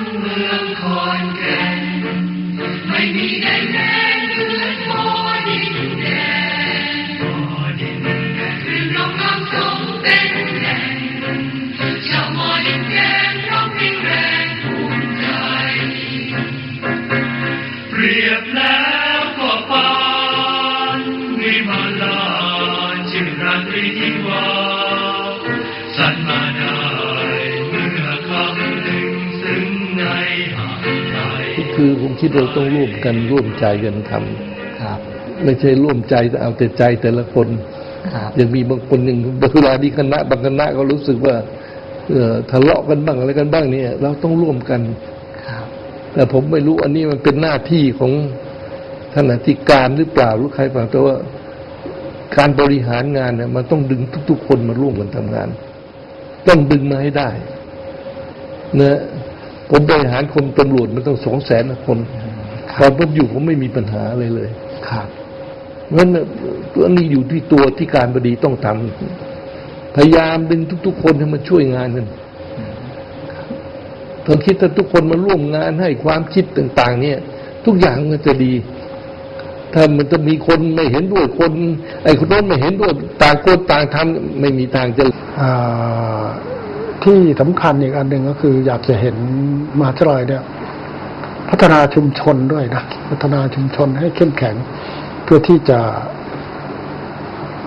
Amen. คิดเราต้องร่วมกันร่วมใจกันทำครับไม่ใช่ร่วมใจแต่เอาแต่ใจแต่ละคนครับยังมีบางคนยังเวลาที่คณะบางคณะก็รู้สึกว่าเอ่อทะเลาะกันบ้างอะไรกันบ้างเนี่ย เราต้องร่วมกันครับแต่ผมไม่รู้อันนี้มันเป็นหน้าที่ของท่านอธิการหรือเปล่าหรือใครเปล่าแต่ว่าการบริหารงานเนี่ยมันต้องดึงทุก ๆ คนมาร่วมกันทำงาน ต้องดึงมาให้ได้นะ ผมบริหารคนตำรวจมันต้องสองแสนคนตอนผมอยู่ผมไม่มีปัญหาอะไรเลย ครับงั้นน่ะตัวนี้อยู่ที่ตัวที่การบดีต้องทำพยายามดึงทุก ๆ คนให้มาช่วยงานกันผมคิดถ้าทุกคนมาร่วมงานให้ความคิดต่าง ๆ เนี่ย ทุกอย่างมันจะดี ถ้ามันจะมีคนไม่เห็นด้วยคน ไอ้คนโน้นไม่เห็นด้วยต่างคนต่างทำไม่มีทางจะอ่า ที่สำคัญอีกอันหนึ่งก็คือ อยากจะเห็นมาวิทลัยเนี่ย พัฒนาชุมชนด้วยนะ พัฒนาชุมชนให้เข้มแข็ง เพื่อที่จะ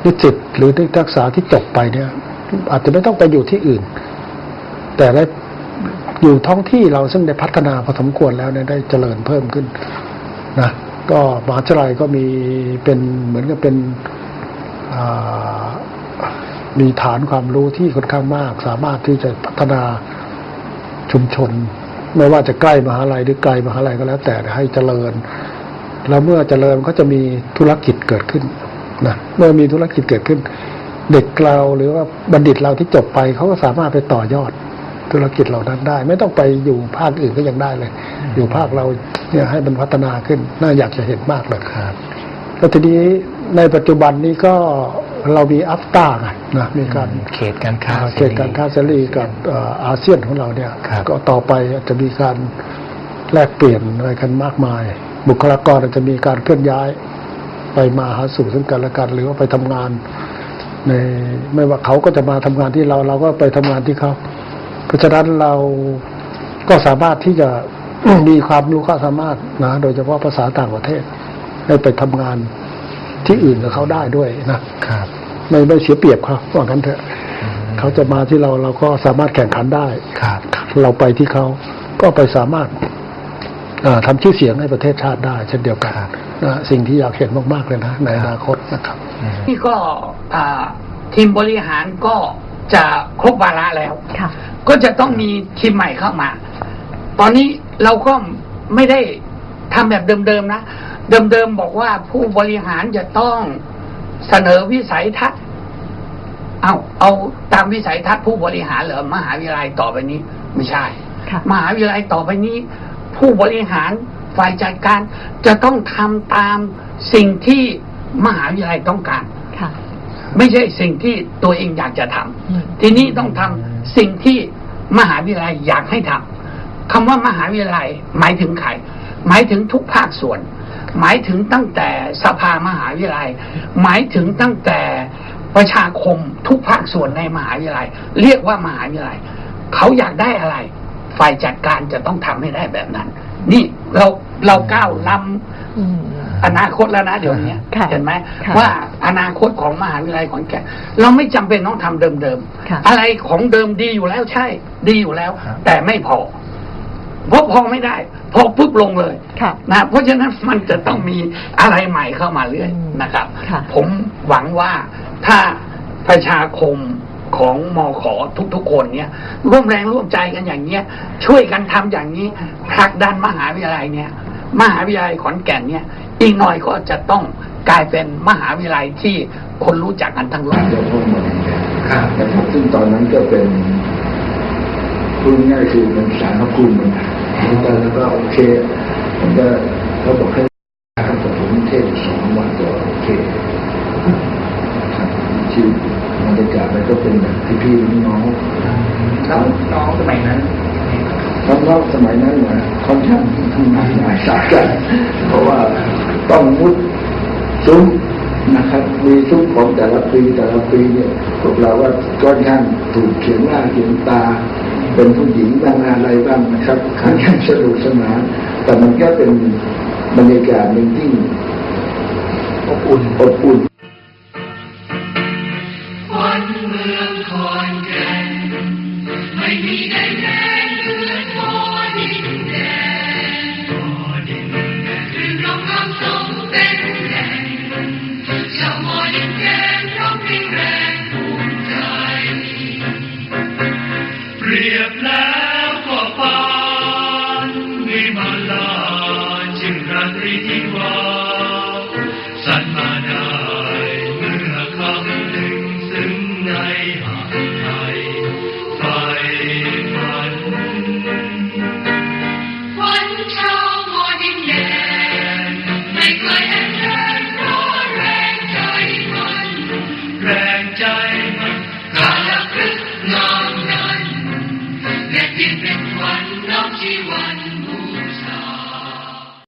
นิสิตหรือนักศึกษาที่จบไปเนี่ย อาจจะไม่ต้องไปอยู่ที่อื่น แต่ได้อยู่ท้องที่เราซึ่งได้พัฒนาพอสมควรแล้วเนี่ยได้เจริญเพิ่มขึ้นนะก็มหาวิทยาลัยก็มีเป็นเหมือนกับเป็น มีฐานความรู้ที่ค่อนข้างมาก สามารถที่จะพัฒนาชุมชน ไม่ว่าจะใกล้มหาลัยหรือไกลมหาลัยก็แล้ว แต่ให้เจริญ แล้วเมื่อเจริญก็จะมีธุรกิจเกิดขึ้นนะเมื่อมีธุรกิจเกิดขึ้น เด็กเราหรือว่าบัณฑิตเราที่จบไปเขาก็สามารถไปต่อยอดธุรกิจเหล่านั้นได้ ไม่ต้องไปอยู่ภาคอื่นก็ยังได้เลย อยู่ภาคเราเนี่ยให้มันพัฒนาขึ้น น่าอยากจะเห็นมากเลยครับแล้วทีนี้ในปัจจุบันนี้ก็เรามีอัฟตาไง นะมีการเขตการค้าอ่าเขตการค้าเสรีกับเอ่ออาเซียนของเราเนี่ยครับก็ต่อไปจะมีการแลกเปลี่ยนอะไรกันมากมาย บุคลากรอาจจะมีการเคลื่อนย้ายไปมาหาสู่ซึ่งกันและกันหรือว่าไปทำงาน ในไม่ว่าเขาก็จะมาทำงานที่เราเราก็ไปทำงานที่เขาเพราะฉะนั้นเราก็สามารถที่จะมีความรู้ความสามารถนะโดยเฉพาะภาษาต่างประเทศได้ไปทำงานที่อื่นกับเขาได้ด้วยนะครับ ไม่ไม่เสียเปรียบเขาว่างั้นเถอะเขาจะมาที่เราเราก็สามารถแข่งขันได้ครับเราไปที่เขาก็ไปสามารถเอ่อทำชื่อเสียงให้ประเทศชาติได้ เช่นเดียวกันครับนะสิ่งที่อยากเห็นมากๆเลยนะในอนาคตนะครับอืมนี่ก็อ่าทีมบริหารก็จะครบวาระแล้วค่ะก็จะต้องมีทีมใหม่เข้ามา ตอนนี้เราก็ไม่ได้ทำแบบเดิมๆนะ เดิมๆบอกว่าผู้บริหารจะต้อง เสนอวิสัยทัศน์ เอาเอาตามวิสัยทัศน์ผู้บริหารเหรอมหาวิทยาลัยต่อไปนี้ ไม่ใช่ค่ะมหาวิทยาลัยต่อไปนี้ ผู้บริหารฝ่ายจัดการจะต้องทำตามสิ่งที่มหาวิทยาลัยต้องการค่ะไม่ใช่สิ่งที่ตัวเองอยากจะทำอืมทีนี้ต้องทำสิ่งที่มหาวิทยาลัยอยากให้ทำคำว่ามหาวิทยาลัยหมายถึงใครหมายถึงทุกภาคส่วน หมายถึงตั้งแต่สภามหาวิทยาลัย หมายถึงตั้งแต่ประชาคมทุกภาคส่วนในมหาวิทยาลัย เรียกว่ามหาวิทยาลัย เขาอยากได้อะไร ฝ่ายจัดการจะต้องทำให้ได้แบบนั้น นี่เราเราก้าวล้ำอืมอนาคตแล้วนะเดี๋ยวนี้ค่ะเห็นไหมค่ะว่าอนาคตของมหาวิทยาลัยขอนแก่นเราไม่จำเป็นต้องทำเดิมค่ะๆอะไรของเดิมดีอยู่แล้วใช่ ดีอยู่แล้วครับแต่ไม่พอ เพราะพอไม่ได้ พอปุ๊บลงเลยค่ะนะเพราะฉะนั้นมันจะต้องมีอะไรใหม่เข้ามาเรื่อยอืมนะครับค่ะผมหวังว่าถ้าประชาคมของมอขอทุกๆคนเนี่ย ร่วมแรงร่วมใจกันอย่างเนี้ย ช่วยกันทำอย่างนี้ผลักดันมหาวิทยาลัยเนี่ย มหาวิทยาลัยขอนแก่นเนี่ย อีกหน่อยก็จะต้องกลายเป็นมหาวิทยาลัยที่คนรู้จักกันทั้งโลกจะเข้ามานะครับซึ่งตอนนั้นก็เป็น พูดง่ายคือเป็นสารพระคุณเหมือนกันแล้วก็โอเคผมก็เขาบอกให้ครับผมเทศสองวันก็โอเคครับที่บรรยากาศมันก็เป็นแบบพี่ๆน้องๆทั้งน้องสมัยนั้นทั้งรอบสมัยนั้นนะค่อนข้างทำงานหนักสากัน เพราะว่าต้องมุดซุ้มนะครับ มีซุ้มของแต่ละปีแต่ละปีเนี่ยพวกเราว่าค่อนข้างถูกเขียนหน้าเขียนตา เป็นผู้หญิงบ้างอะไรบ้างนะครับค่อนข้างสนุกสนานแต่มันก็เป็นบรรยากาศหนึ่งที่อบอุ่นอบอุ่นวันเมืองคอนแก่นไม่มีใดแ